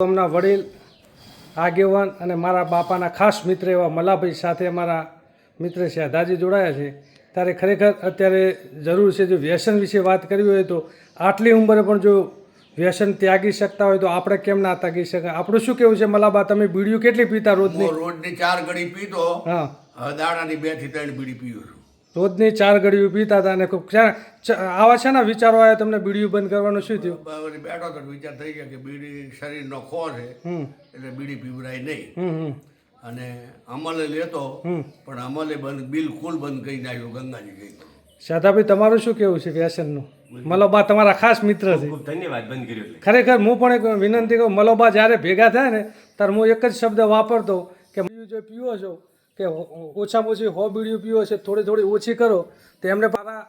ગામના વડીલ આગેવાન અને મારા બાપાના ખાસ મિત્ર એવા મલાભાઈ સાથે અમારા મિત્ર છે દાદી જોડાયા છે. ત્યારે ખરેખર અત્યારે જરૂર છે જો વ્યસન વિશે વાત કરવી હોય તો આટલી ઉંમરે પણ જો વ્યસન ત્યાગી શકતા હોય તો આપણે કેમ ના ત્યાગી શકાય? આપણું શું કેવું છે મલાબા તમે બીડીઓ કેટલી પીતા રોજની? રોજની ચાર ઘડી પીતો હા. દાડાની બેથી ત્રણ બીડી પીવું રોજની ચાર ઘડીઓ પીતા હતા અને આવા છે ને વિચારો આવ્યા તમને બીડીઓ બંધ કરવાનું શું થયું? બેઠો તો વિચાર થઈ ગયો કે બીડી શરીરનો ખો છે હમ. એટલે બીડી પીવડાય નહીં. અને અમલે લેતો પણ અમલે બંધ બિલકુલ બંધ કરી નાખ્યો ગંગાજી ગઈ શાદાભાઈ તમારું શું કેવું છે વ્યસનનું? મલોબા તમારા ખાસ મિત્ર છે. ધન્યવાદ બંધ કર્યો ખરેખર હું પણ એક વિનંતી કરું મલોબા જ્યારે ભેગા થાય ને ત્યારે હું એક જ શબ્દ વાપરતો કે બીજું જો પીવો છો કે ઓછામાં ઓછી હો બીડીઓ પીવો છે થોડી થોડી ઓછી કરો તો એમને મારા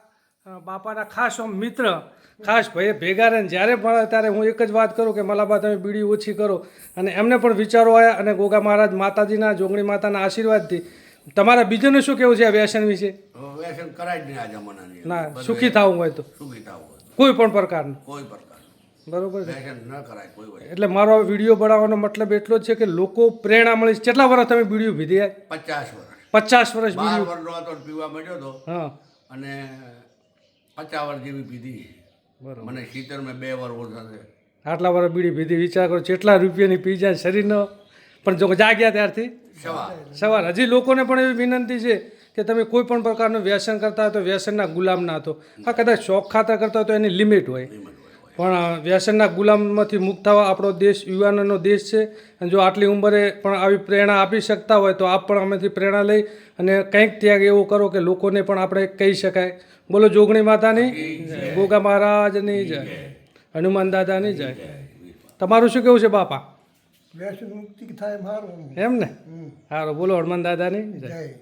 બાપાના ખાસ આમ મિત્ર ખાસ ભાઈ ભેગા રહીને જ્યારે મળે ત્યારે હું એક જ વાત કરું કે મલાબા તમે બીડી ઓછી કરો. અને એમને પણ વિચારો આવ્યા અને ગોગા મહારાજ માતાજીના જોગણી માતાના આશીર્વાદથી. તમારા બીજાનું શું કેવું છે આ વ્યસન વિશે? વ્યસન કરાય જ નહીં આ જમાનાની ના સુખી થવું હોય તો. સુખી થવું કોઈ પણ પ્રકારનું. કોઈ પ્રકાર. બરોબર છે. ન કરાય કોઈ. એટલે મારો વીડિયો બનાવવાનો મતલબ એટલો છે કે લોકો પ્રેરણા મળી છે. કેટલા વર્ષ તમે વીડિયો ભીધી પચાસ વર્ષ. પચાસ વર્ષ બાર વર્ષનો હતો પીવા મળ્યો હતો હા. અને પચાસ વર્ષ જેવી પીધી બરોબર. મને સિત્તેર મેં બે વાર ઓછા છે આટલા વર્ષ બીડી પીધી વિચાર કરો જેટલા રૂપિયાની પી જાય શરીરનો. પણ જો જાગ્યા ત્યારથી? સવાર. સવાર. હજી લોકોને પણ એવી વિનંતી છે કે તમે કોઈ પણ પ્રકારનું વ્યસન કરતા હોય તો વ્યસનના ગુલામ ના હતો હા કદાચ શોખ ખાતર કરતા હોય તો એની લિમિટ હોય. પણ વ્યસનના ગુલામમાંથી મુક્ત થવા આપણો દેશ યુવાનોનો દેશ છે. અને જો આટલી ઉંમરે પણ આવી પ્રેરણા આપી શકતા હોય તો આપ પણ અમેથી પ્રેરણા લઈ અને કંઈક ત્યાગ એવો કરો કે લોકોને પણ આપણે કહી શકાય. બોલો જોગણી માતાની ગોગા મહારાજની જય. હનુમાન દાદાની જય. તમારું શું કેવું છે બાપા? વ્યસન મુક્તિ થાય મારું. એમ ને? સારું બોલો હનુમાન દાદાની જય. જય.